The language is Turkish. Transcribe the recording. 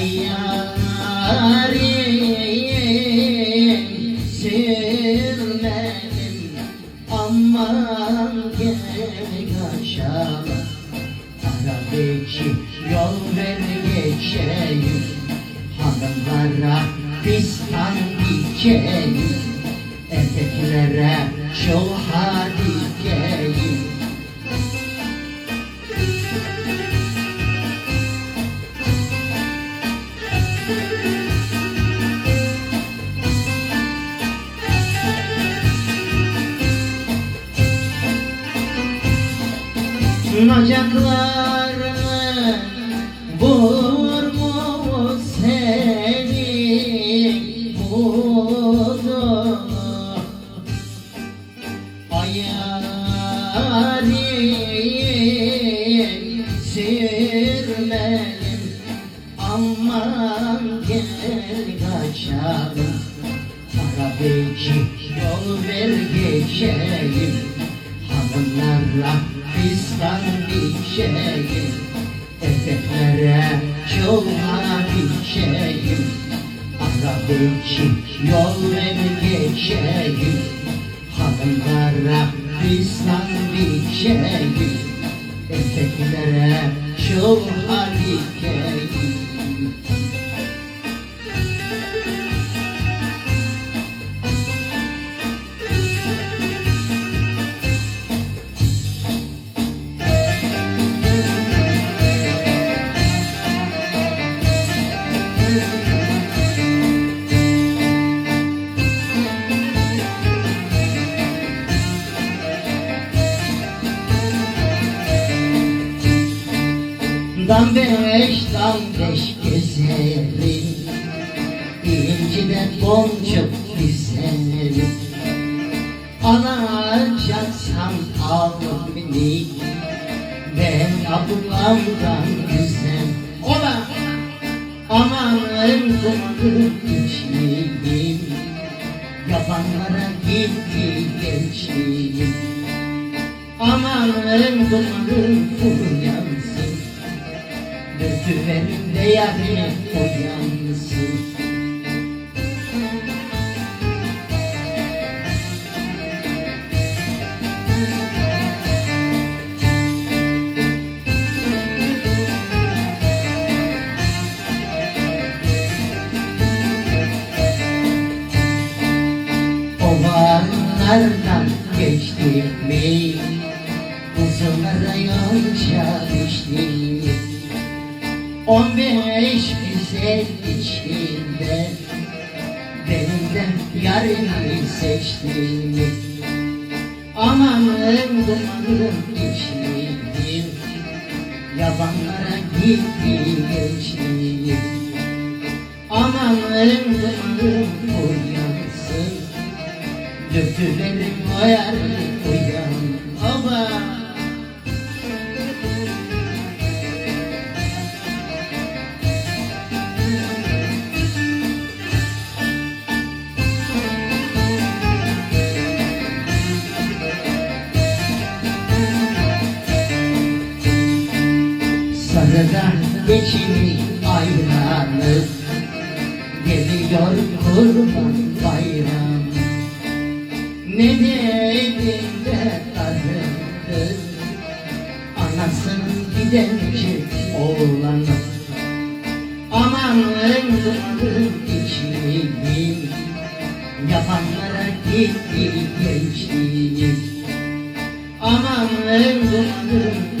yarim sürmedim Aman gel aşağı yol ver geçeyim Hanımlara fistan dikeyim Eteklere şoha dikeyim Sunacaklarını vurmuş seni? Budu Ayarim sürmelim Aman gel kaçalım. Arabeci yol ver geçeyim. Hanımlarla fistan dikeyim Eteklere çolma dikeyim Arabeci yol ver geçeyim Hanımlara fistan dikeyim Eteklere çolma dikeyim Dam beş, dam beş gezerim. İncide boncuk dizerim. Alacaksam al beni. Ben ablamdan güzel Ola Amanın kumadı içliyim Yapanlara gitti gençliğim. Amanın uyansın De yarın uyansın Ovanlardan geçtik mi? Uzunlara yonca düştük On beş güzel içinde Benden yarını seçtim Amanın dumanın içliydim Yabanlara gitti gençliğim Amanın dumanın uyansın Dökülerim o yarını Sarıdan geçimi ayranı Geliyor kurban bayram Ne dedim de karındır Anasının gidencik oğlanı. Amanın dumanın içliyim Yapanlara gitti gençliğim Amanın dumanın